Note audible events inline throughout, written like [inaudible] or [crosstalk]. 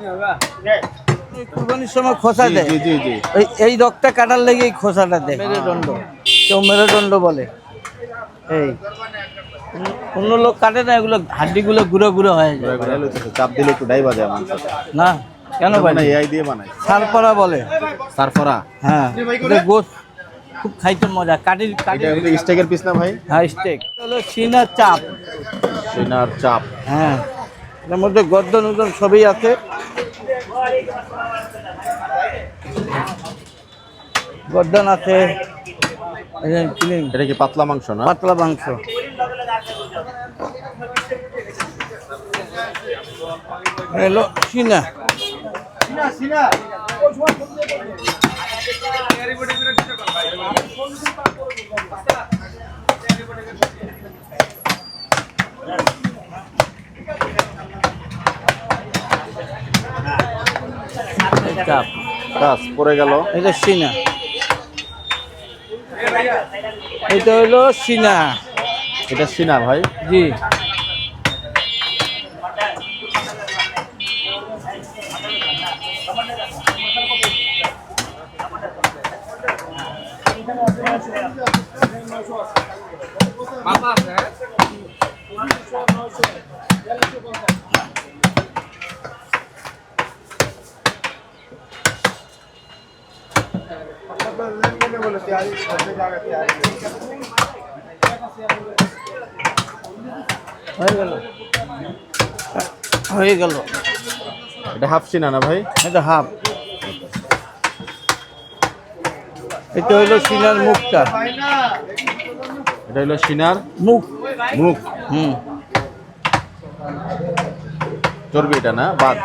এই কুরবানির সময় খোসা দেয় এই রক্তটা কাটার লেগে এই খোসাটা দেয় মেরুদণ্ড। কেউ মেরুদণ্ড বলে। এই। অন্য- লোক কাটে না এগুলো হাড্ডিগুলো গুঁড়ো গুঁড়ো হয়ে যায়। চাপ দিলে একটু ডাইবা যায় মাংসটা না কেন মানে এআই দিয়ে বানায়। সারপরা বলে। সারফরা? হ্যাঁ এটা গোস্ত। খুব খাইতে মজা। কাটির কাটি এটা হলো স্টেকের পিস না ভাই? হ্যাঁ স্টেক হলো সিনা চাপ। সিনার চাপ। হ্যাঁ। এর মধ্যে গদ্দন উদন সবই আছে। গদ্দন আছে। এটা কি পাতলা মাংস না? পাতলা মাংস। এলো সিনা। চাপ কাজ পড়ে গেল। এটা সিনা। এটা হলো সিনা। এটা সিনা ভাই? জি। হয়ে গেল। হয়ে গেল। এটা হাফ সিনা না ভাই? এটা হাফ। এটা হইল সিনার মুখটা। এটা হইল সিনার মুখ। মুখ। হুম। চর্বি এটা না? বাদ।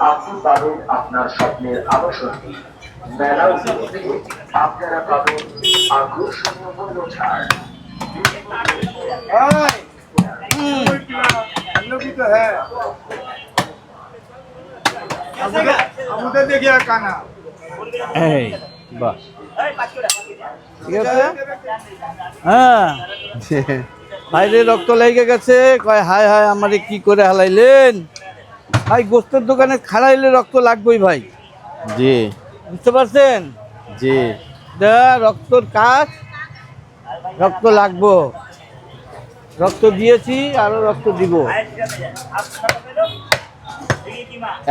আপনি পাবেন আপনার স্বপ্নের আবাসনটি মেলা উপলক্ষে আপনারা পাবেন আকর্ষণীয় মূল্য ছাড়। এই বাহ। ঠিক আছে? হ্যাঁ। বাইরে রক্ত লেগে গেছে। কয় হায় হায় আমারে কি করে হালাইলেন? ভাই গোস্তের দোকানে খাড়াইলে রক্ত লাগবেই ভাই। জি। বুঝতে পারছেন? জি। দা রক্তর কাজ রক্ত লাগবো। রক্ত দিয়েছি আরও রক্ত দিব।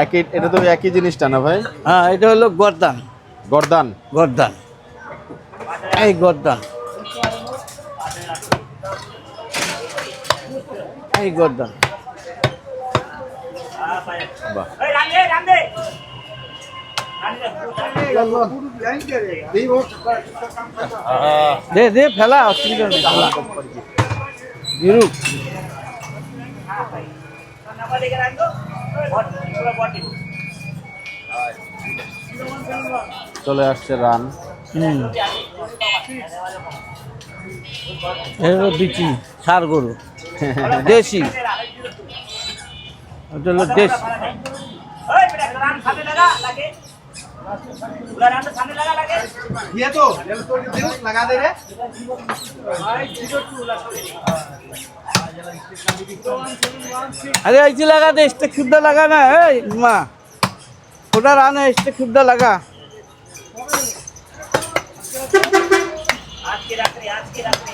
একই এটা তো একই জিনিসটা না ভাই? হ্যাঁ এটা হলো গরদান। গর্দান। গরদান। এই গরদান। এই গরদান। বাহ দে দে ফেলা অসুবিধা নেই। চলে আসছে রান। বিচি সার গরু। দেশি। ওটা হলো দেশ। আরে এই যে লাগা দে এসটা ক্ষুদ্র লাগা না মা। ওটা রান এসটা ক্ষুদ্র লাগা। আজকে রাত্রে আজকে রাত্রে।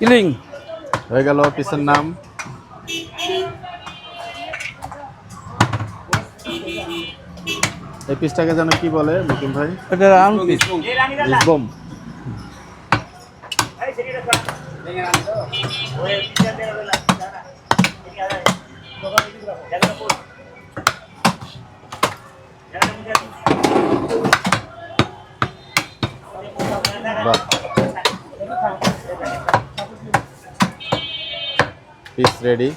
কিলিং হয়ে গেল পিসের নাম পিসটাকে যেন কি বলে মুকিম ভাই? এটা রাউন্ড পিস বাহ। পিস রেডি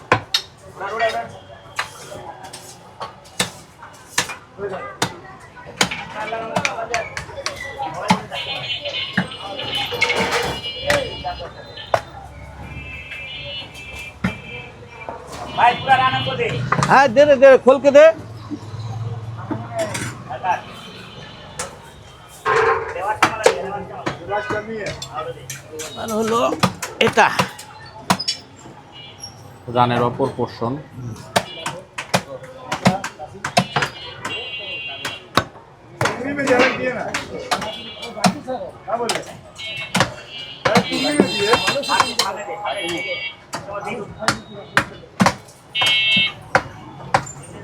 হ্যাঁ দে রে দে রে, খোলকে দে। আর হলো এটা। রানের অপর পোর্শন।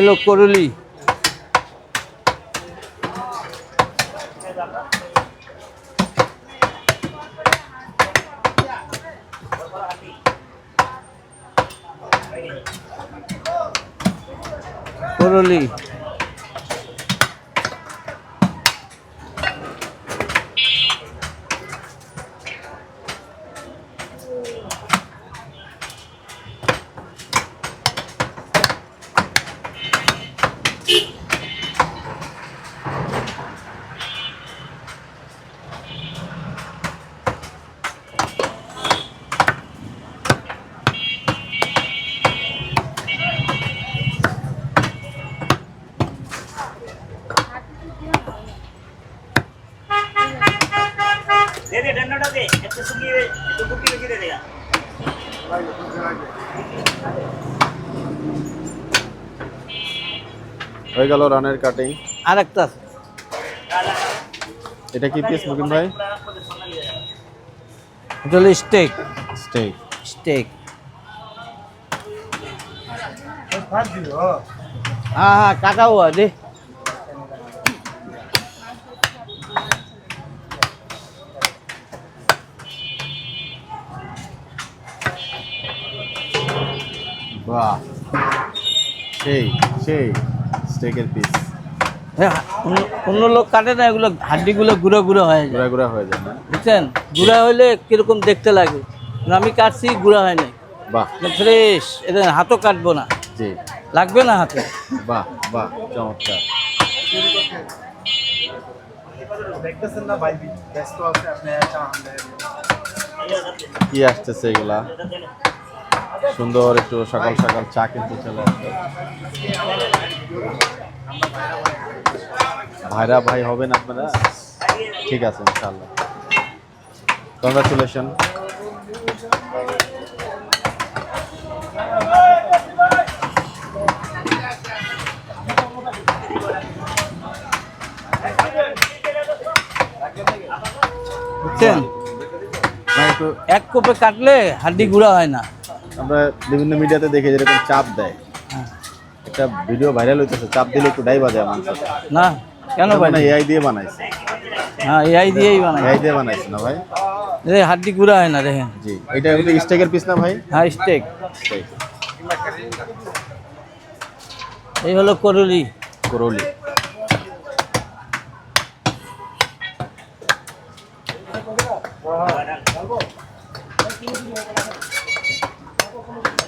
হলো করলি। করলি। গেল রানের কাটিং আরেকটা আছে। এটা কি পিস মুকিম ভাই? এটা হলো স্টেক স্টেক স্টেক হ্যাঁ হ্যাঁ কাকা দে। বাহ। সেই সেই। স্টেকের পিস হ্যাঁ, অন্য- অন্য লোক কাটে না এগুলো হাড্ডিগুলো গুঁড়ো গুঁড়ো হয়ে যায়। গুঁড়া গুঁড়া হয়ে যায়। না বুঝছেন? গুঁড়া হলে কীরকম দেখতে লাগে? আমি কাটছি গুঁড়া হয় নাই। বাহ। ফ্রেশ। এটা হাতও কাটবো না। জি। লাগবে না হাতে? বাহ বাহ চমৎকার। কি আসতেছে এগুলা? সুন্দর একটু সকাল সকাল চা কিন্তু চলে আসবে। ভাইরা ভাই হবেন আপনারা? ঠিক আছে ইনশাআল্লাহ। কংগ্রাচুলেশন এক কোপে কাটলে হাড্ডি গুঁড়া হয় না। আমরা বিভিন্ন মিডিয়াতে দেখি যেরকম চাপ দেয়। একটা ভিডিও ভাইরাল হইতেছে চাপ দিলে একটু ডাইবা যায় না কেন ভাই মানে এআই দিয়ে বানাইছে। হ্যাঁ এআই দিয়েই বানাই এআই দিয়ে বানাইছে না ভাই? এই হাড্ডি গুঁড়া হয় না দেখেন জি এটা একটা স্টেকের পিস না ভাই? হ্যাঁ স্টেক এই হলো করলি। করলি।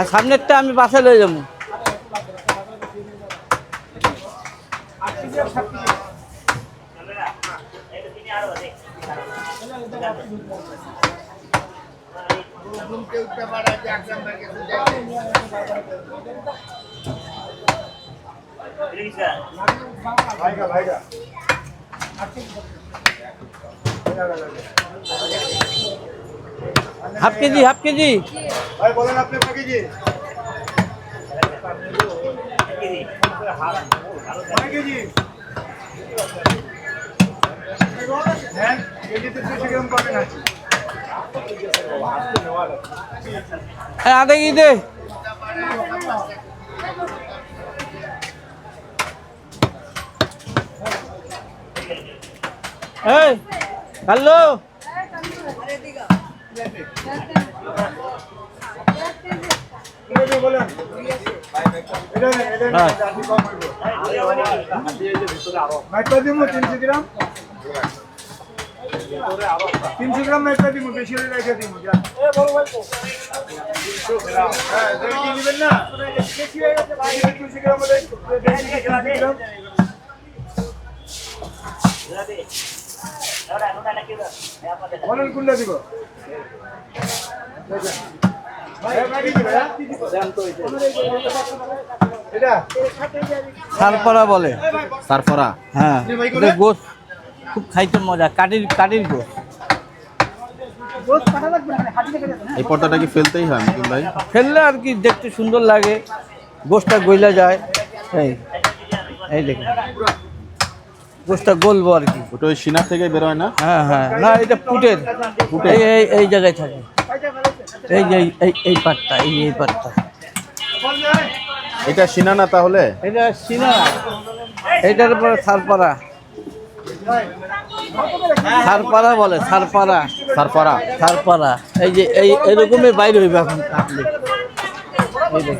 আর সামনেরটা আমি বাসায় লয়ে যাব। Half KG half KG. হ্যাঁ আধা কেজি দে হ্যালো তিনশো গ্রাম তিনশো গ্রাম মাইকটা দিব। বেশি হলে রেখে দিব নেবেন না বলেন কোনটা দিব। হ্যাঁ? সারপাড়া বলে। তারপরা হ্যাঁ। গোস। খুব খাইতে মজা। কাটির কাটির গোস। এই পর্দাটা কি ফেলতেই হয় মুকিম ভাই? ফেললে আর কি দেখতে সুন্দর লাগে। গোসটা গইলা যায়। এই। এই দেখুন। গোসটা গলবো আর কি। ওটা ওই সিনার থেকে বেরোয় না? হ্যাঁ হ্যাঁ। না এটা পুটের। এই এই এই জায়গায় থাকে। এই যে এই- এই এই পাটটা এই এই পাটটা। এটা সিনা না তাহলে? এটা সিনা। এটার পরে সারপাড়া। সারপাড়া বলে সারপাড়া। তারপরা সারপাড়া। এই যে এই এরকমই বাইরে হইবে এখন আপনি। আপনি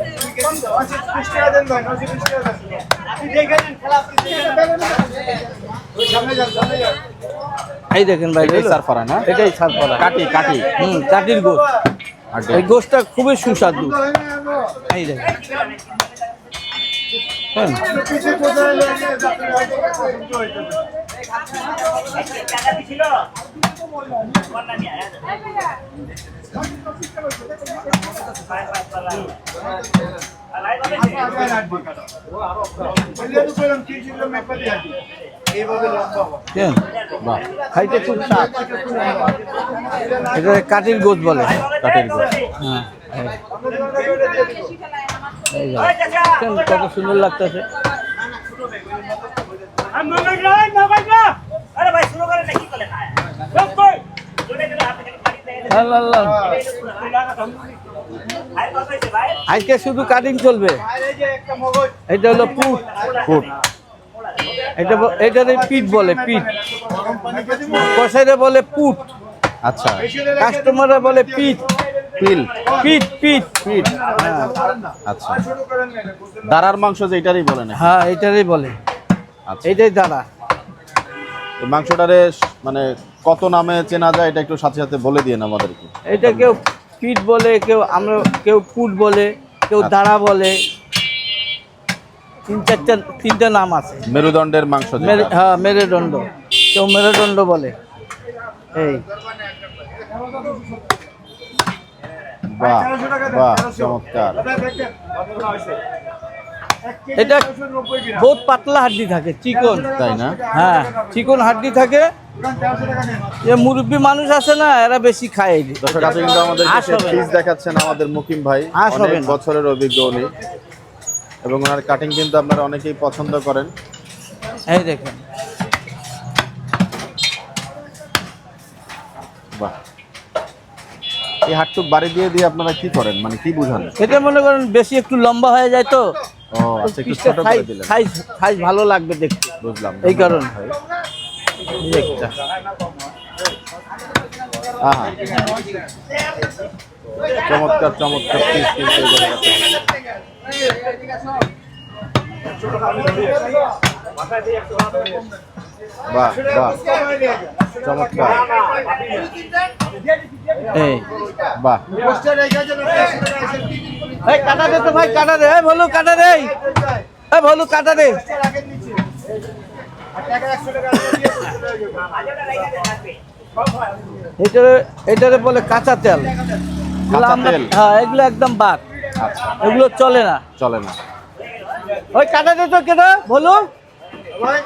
এই দেখেন ভাই এটাই সারপাড়া না? এটাই সারপাড়া কাটি কাটি হুম কাটির গোস আর এই গোসটা খুবই সুস্বাদু। এই দেখেন। হ্যাঁ। খাইতে খুব স্বাদ। এটা কাটির গোস বলে। কাটির হ্যাঁ। কেন কত সুন্দর লাগতেছে? আল্লাহ, আল্লাহ। ভাই কত হয়েছে ভাই আজকে শুধু কাটিং চলবে। যে এটা হলো পুট। ফুট এটা এটারে পিট বলে পিট। কষাইরে বলে পুট। আচ্ছা। কাস্টমাররা বলে পিট। পিল। পিট পিট। পিট। আচ্ছা। বুঝলেন না? দাঁড়ার মাংস যেটারই বলে না হ্যাঁ এটারই বলে। আচ্ছা। এইটাই দাঁড়া এই মাংসটারে মানে কত নামে চেনা যায় এটা একটু সাথে সাথে বলে দিন আমাদেরকে। এটা কেউ পিঠ বলে কেউ আমরা কেউ পুট বলে কেউ দাঁড়া বলে তিন চারটা তিনটা নাম আছে। মেরুদণ্ডের মাংস মেরে হ্যাঁ মেরুদণ্ড। কেউ মেরুদণ্ড বলে। এই। বাহ বাহ। চমৎকার। এটা। বহুত পাতলা হাড্ডি থাকে চিকন। তাই না? হ্যাঁ চিকন হাড্ডি থাকে। যে মুরব্বী মানুষ আছে না এরা বেশি খায় দর্শক কিন্তু আমাদের পিস দেখাচ্ছেন আমাদের মুকিম ভাই। অনেক বছরের অভিজ্ঞ উনি। এবং ওনার কাটিং কিন্তু আপনারা অনেকেই পছন্দ করেন। এই দেখেন। বাহ। এই হাটটুক বাড়ি দিয়ে দিয়ে আপনারা কি করেন? মানে কি বুঝান? এটা মনে করেন বেশি একটু লম্বা হয়ে যায় তো। ও আচ্ছা একটু ছোট করে দিলেন। সাইজ সাইজ ভালো লাগবে দেখতে। বুঝলাম এই কারণে। চমৎকার চমৎকার বাহ বাহ। চমৎকার। এই, বাহ। এই, কাটা দে তো ভাই, কাটা এই, ভলু, কাটা যায়। এই, ভলু, কাটা দে। এটারে এটারে বলে কাঁচা তেল? হ্যাঁ এগুলো একদম বাদ। আচ্ছা। এগুলো চলে না। চলে না। ওই কাটা দে তো কেটে বলো। ভাই,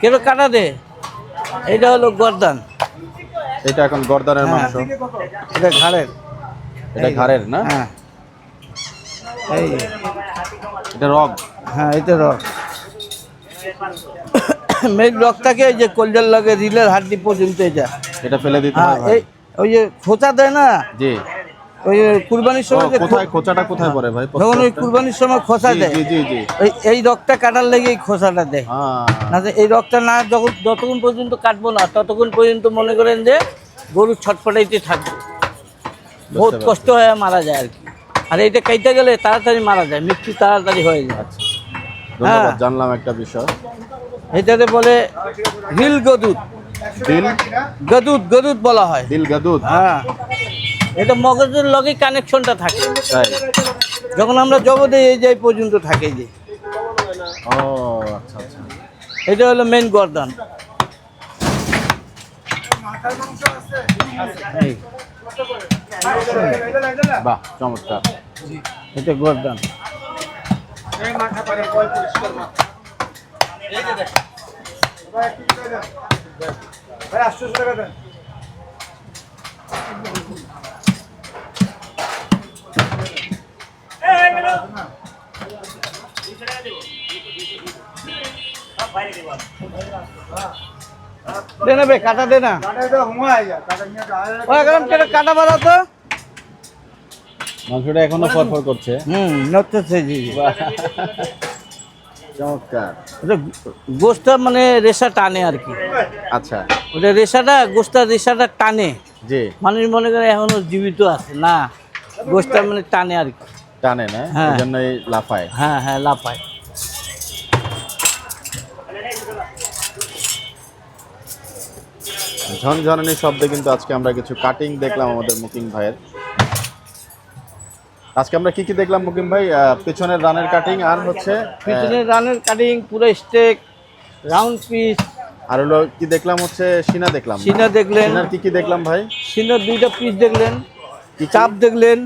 কেটে কাটা দে। এটা হলো গর্দান। এটা এখন গর্দানের হ্যাঁ। মাংস। এটা ঘাড়ের। এটা ঘাড়ের না? হ্যাঁ। এই এটা রগ। হ্যাঁ এটা রক [laughs] মেন রকটাকে এই যে কলজার লাগে রিলের হাড্ডি পর্যন্ত এটা। এটা ফেলে দিতে হ্যাঁ হয় ভাই। ওই যে খোঁচা দেয় না? জি। ওই কুরবানির সময় কোথায় খোঁচাটা কোথায় পড়ে ভাই? যখন ওই কুরবানির সময় খোঁচা দেয়। জি জি জি। এই এই রকটা কাটার লেগে এই খোঁচাটা দেয়। হ্যাঁ। না এই রকটা না যখন যতক্ষণ পর্যন্ত কাটবো না ততক্ষণ পর্যন্ত মনে করেন যে গরু ছটফটাইতে থাকবে। বহুত কষ্ট হয়ে মারা যায় আর কি। আর এইটা কাইতে গেলে তাড়াতাড়ি মারা যায় মৃত্যু তাড়াতাড়ি হয়ে যায়। আচ্ছা। ধন্যবাদ হ্যাঁ। জানলাম একটা বিষয়। এটাতে বলে হিল গদুদ। দিল? গদুদ গদুদ বলা হয়। দিল গাদুদ? হ্যাঁ। এটা মগজের লগে কানেকশনটা থাকে। তাই? যখন আমরা জগতে এই যে এই পর্যন্ত থাকে যে। ও আচ্ছা আচ্ছা। এটা হলো মেন গর্দান। বাহ চমৎকার। এটা গর্দান। মাথা পরিষ্কার মাথা। ভাই, একটু করে দেন। ভাই, 800 টাকা দেন। এই গেল দুশো টাকা দেবো সব বাইরে দেবো দে না বে কাটা দে না কাটা কাটা কেটে কাটা বাড়া তো। মাংসটা এখনও ফরফর করছে। হুম নড়তেছে জি জি। চমৎকার। ওটা গোস্তা মানে রেশা টানে আর কি। আচ্ছা। ওটা রেশাটা গোস্তা রেশাটা টানে। জি। মানুষ মনে করে এখনও জীবিত আছে না। গোস্তা মানে টানে আর কি। টানে না? হ্যাঁ। এই জন্যই লাফায়। হ্যাঁ হ্যাঁ লাফায়। ঝনঝনানি শব্দে কিন্তু আজকে আমরা কিছু কাটিং দেখলাম আমাদের মুকিম ভাইয়ের। আজকে আমরা কি কি দেখলাম মুকিম ভাই? পেছনের রানের কাটিং আর হচ্ছে আহ, পিছনে রানের কাটিং পুরো স্টেক রাউন্ড পিস আর হলো কি দেখলাম হচ্ছে সিনা দেখলাম। সিনা দেখলেন। সিনার কি কি দেখলাম ভাই? সিনার দুইটা পিস দেখলেন। কি চাপ দেখলেন।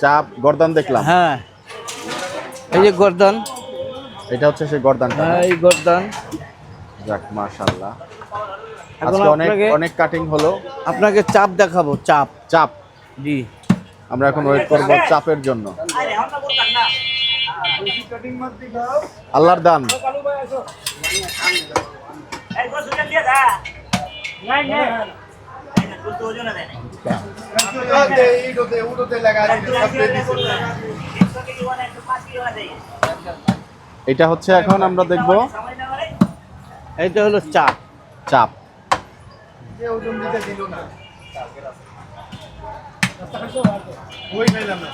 চাপ গর্দান দেখলাম। হ্যাঁ। এই যে গর্দান। এটা হচ্ছে সেই গর্দানটা হ্যাঁ এই গর্দান। যাক মাশাআল্লাহ। আজকে অনেক অনেক কাটিং হলো। আপনাকে চাপ দেখাবো চাপ। চাপ। জি। আমরা এখন ওয়েট করব চাপের জন্য। আল্লাহর দান এটা হচ্ছে এখন আমরা দেখব এইটা হলো চাপ চাপ ওজন দিতে দিল না। ওই খাইলাম না।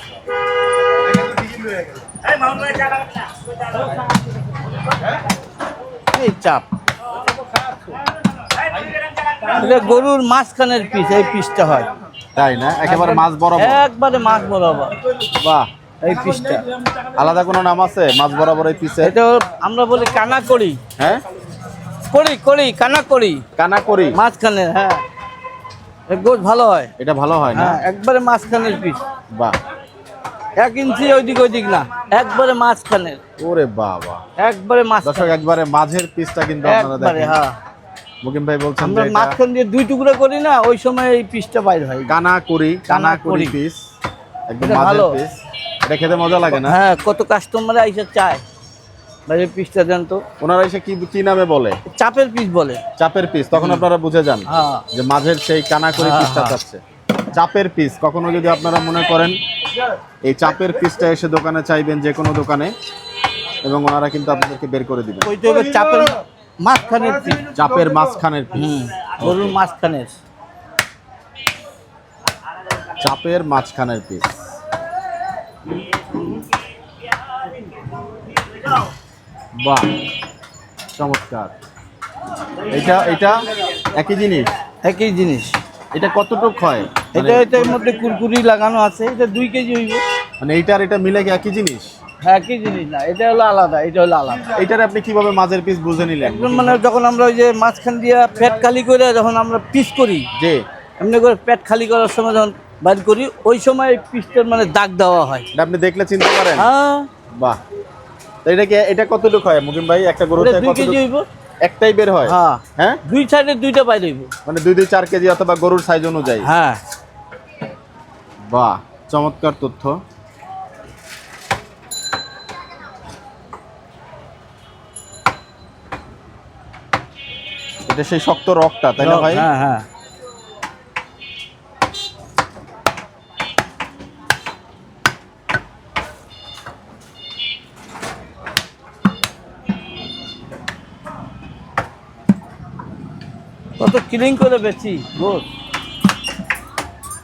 এই চাপ। এটা গরুর মাঝখানের পিস এই পিসটা হয়। তাই না? একেবারে মাছ বরাবর। একবারে মাছ বরাবর। বাহ এই পিসটা। আলাদা কোনো নাম আছে? মাছ বরাবর এই পিসের? এটা আমরা বলি কানা করি হ্যাঁ? করি করি কানা করি কানা করি মাঝখানে হ্যাঁ। গোছ ভালো হয়। এটা ভালো হয় না? হ্যাঁ একবারে মাঝখানের পিস বাহ। এক ইঞ্চি ওইদিক ওইদিক না একবারে মাঝখানের। ওরে বাবা। একবারে দর্শক মাঝখানে একবারে মাঝের পিসটা কিন্তু আপনারা দেখেন। হ্যাঁ। মুকিম ভাই বলছেন আমরা মাঝখান দিয়ে দুই টুকরো করি না ওই সময় এই পিসটা বাইর হয়। কানা করি কানা করি। পিস একদম মাঝের। পিস এটা খেতে মজা লাগে না? হ্যাঁ কত কাস্টমার আইসা চায়। ভাই পিসটা দেন তো। ওনারা এসে কি কি নামে বলে? চাপের পিস বলে। চাপের পিস তখন আপনারা বুঝে যান হ্যাঁ। যে মাঝের সেই কানা করি হ্যাঁ, পিসটা হ্যাঁ। চাচ্ছে। চাপের পিস কখনো যদি আপনারা মনে করেন এই চাপের পিসটা এসে দোকানে চাইবেন যে কোনো দোকানে এবং ওনারা কিন্তু আপনাদেরকে বের করে দিবেন। ওইটা হলো চাপের মাঝখানের পিস। চাপের মাঝখানের পিস। গরুর মাঝখানের। চাপের মাঝখানের পিস। বাহ চমৎকার। এটা এটা একই জিনিস? একই জিনিস। এটা কতটুক হয়? এটা মানে- এটার মধ্যে কুরকুরি লাগানো আছে এটা দুই কেজি হইব। মানে এইটা আর এটা মিলে কি একই জিনিস? হ্যাঁ একই জিনিস না এটা হলো আলাদা এটা হলো আলাদা। এইটার আপনি কীভাবে মাঝের পিস বুঝে নিলেন? একদম মানে যখন আমরা ওই যে মাঝখান দিয়ে পেট খালি করে যখন আমরা পিস করি যে এমনি করে পেট খালি করার সময় যখন বাইর করি ওই সময় পিসটার মানে দাগ দেওয়া হয়। আপনি দেখলে চিনতে পারেন? হ্যাঁ। বাহ। তো এটা কি এটা কতটুক হয়? মুকিম ভাই একটা গরু কেজি হইব। একটাই বের হয়? হ্যাঁ। হ্যাঁ? দুই সাইডে দুইটা বাইর হইব। মানে দুই দুই চার কেজি অথবা গরুর সাইজ অনুযায়ী? হ্যাঁ। বাহ চমৎকার তথ্য। এটা সেই শক্ত রকটা তাই না ভাই? হ্যাঁ হ্যাঁ কত ক্লিন করে বেছি গোস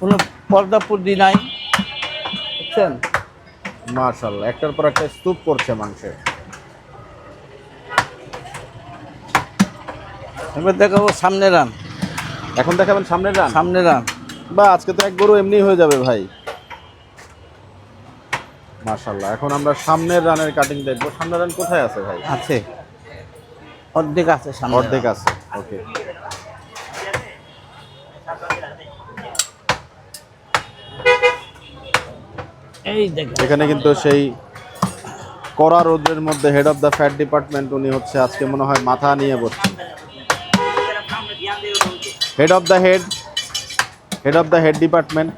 কোনো পর্দা পর্দি নাই বুঝছেন? মার্শাল্লাহ একটার পর একটা স্তূপ করছে মাংসের এবার দেখাবো সামনে রান। এখন দেখাবেন সামনে রান? সামনে রান। বা আজকে তো এক গরু এমনি হয়ে যাবে ভাই। মার্শাল্লাহ এখন আমরা সামনের রানের কাটিং দেখব। সামনের রান কোথায় আছে ভাই? আছে। অর্ধেক আছে সামনে অর্ধেক আছে ওকে এই দেখেন। এখানে কিন্তু সেই কড়া রোদের মধ্যে head of the fat department উনি হচ্ছে আজকে মনে হয় মাথা নিয়ে বসছেন। Head of the head head of the head department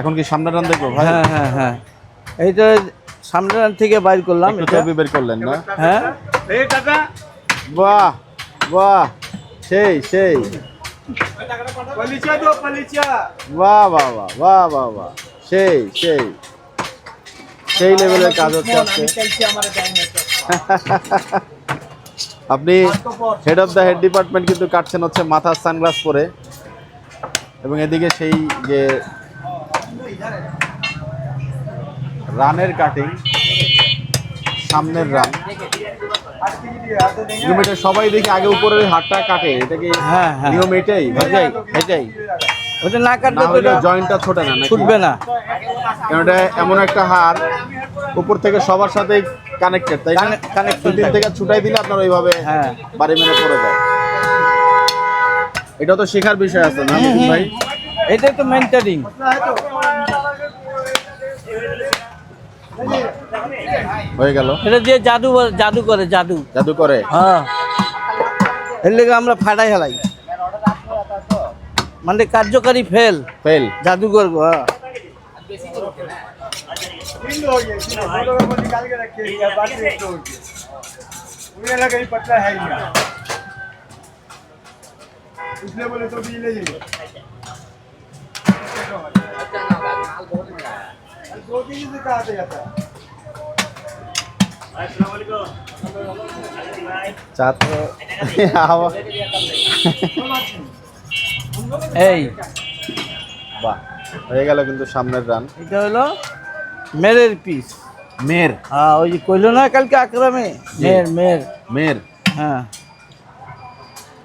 এখন কি সামনের রান দেখব ভাই? হ্যাঁ হ্যাঁ হ্যাঁ। এইটা সামনে রান থেকে বাইর করলাম এটা। ছবি বের করলেন না? হ্যাঁ। এই টাকা বাহ বাহ। সেই সেই। বাহ বাহ বাহ বাহ বাহ বাহ। সেই সেই। সেই লেভেলের কাজ হচ্ছে আজকে। আপনি head of the head department কিন্তু কাটছেন হচ্ছে মাথার সানগ্লাস পরে। এবং এদিকে সেই যে রানের কাটিং সামনের রান এটা সবাই দেখি আগে উপরের হাতটা কাটে এটা কি হ্যাঁ, হ্যাঁ। নিয়ম এটাই? এটাই এটাই। ওটা না কাটলে তো জয়েন্টটা ছোটে না ছুটবে না। কারণ এটা এমন একটা হার উপর থেকে সবার সাথে কানেক্টেড তাই না? Connect- connection থেকে ছুটাই দিলে আপনার ওইভাবে হ্যাঁ। বাড়ি মেরে পড়ে যায়। এটা তো শেখার বিষয় আছে না ভাই? এটাই তো মেন্টারিং হয়ে গেল এটা দিয়ে জাদু বলে- জাদু করে জাদু জাদু করে হ্যাঁ এর লেগে আমরা ফাটাই হেলাই মানে কার্যকারী ফেল ফেল জাদু করবো হ্যাঁ तीन हो गए तीन फोटो को निकाल के रखिए क्या बात है तो हो गया मुझे लगा ये पटना है ही नहीं इसलिए बोले तो भी ले जाइए दो तीन से कहा था जाता চা তো এই। বাহ হয়ে গেল কিন্তু সামনের রান এটা হলো মেরের পিস মের। হ্যাঁ ওই যে কইলো না কালকে আকরামে? মের মের। মের। হ্যাঁ।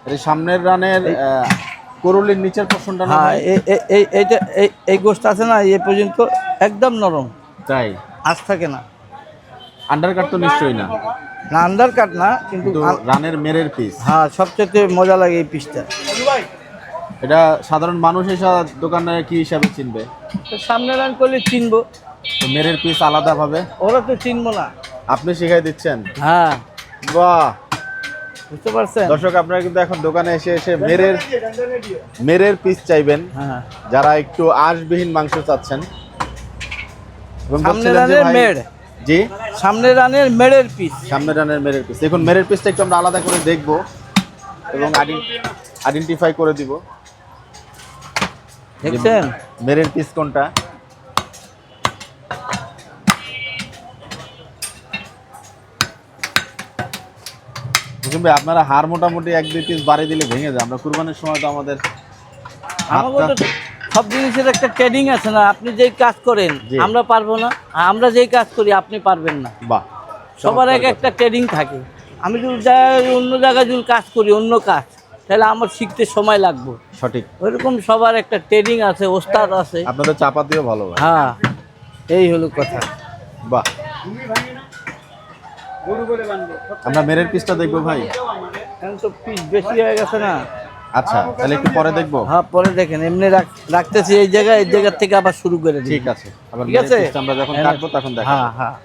এই সামনের রানের করলির নিচের না হ্যাঁ এই- এই- এই এইটা এই এই গোস্ত আছে না এ পর্যন্ত একদম নরম। তাই। আজ থাকে না। আন্ডার কাট তো নিশ্চয়ই না। না আন্ডার কাট না কিন্তু রানের মেরের পিস হ্যাঁ সবচেয়ে মজা লাগে এই পিসটা এটা সাধারণ মানুষ হিসাবে দোকানে কি হিসাবে চিনবে? সামনে রান করলে চিনবো। মেরের পিস আলাদাভাবে ওরা তো চিনবো না। আপনি শিখাই দিচ্ছেন? হ্যাঁ। বাহ! বুঝতে পারছেন? দর্শক আপনারা কিন্তু এখন দোকানে এসে এসে মেরের মেরের পিস চাইবেন। হ্যাঁ। যারা একটু আঁশবিহীন মাংস চাচ্ছেন। এবং সামনে রানের মেড় জি। সামনে রানের মেড়ের পিস সামনে রানের মেরের পিস দেখুন মেরের পিসটা একটু আমরা আলাদা করে দেখব এবং আইডেন্টিফাই করে দিব। দেখছেন? মেরের পিস কোনটা? বুঝুন ভাই আপনারা হার মোটামুটি এক দুই পিস বাড়ি দিলে ভেঙে যায়। আমরা কুরবানির সময় তো আমাদের সব জিনিসের একটা ট্রেনিং আছে না আপনি যেই কাজ করেন। আমরা পারব না আমরা যেই কাজ করি আপনি পারবেন না। বাহ সবার এক একটা ট্রেনিং থাকে। আমি যদি অন্য জায়গায় যদি কাজ করি অন্য কাজ তাহলে আমার শিখতে সময় লাগবে। সঠিক। ওইরকম সবার একটা ট্রেনিং আছে ওস্তাদ আছে। আপনাদের চাপাতিও ভালো ভাই। হ্যাঁ এই হলো কথা। বাহ। আমরা মেরের পিসটা দেখব ভাই। এখন তো পিস বেশি হয়ে গেছে না। আচ্ছা তাহলে একটু পরে দেখব? হ্যাঁ পরে দেখেন এমনি রাখ- রাখতেছি এই জায়গায় এই জায়গা থেকে আবার শুরু করে দিই। ঠিক আছে আবার ঠিক আছে? আমরা যখন কাটবো তখন দেখা হ্যাঁ হ্যাঁ।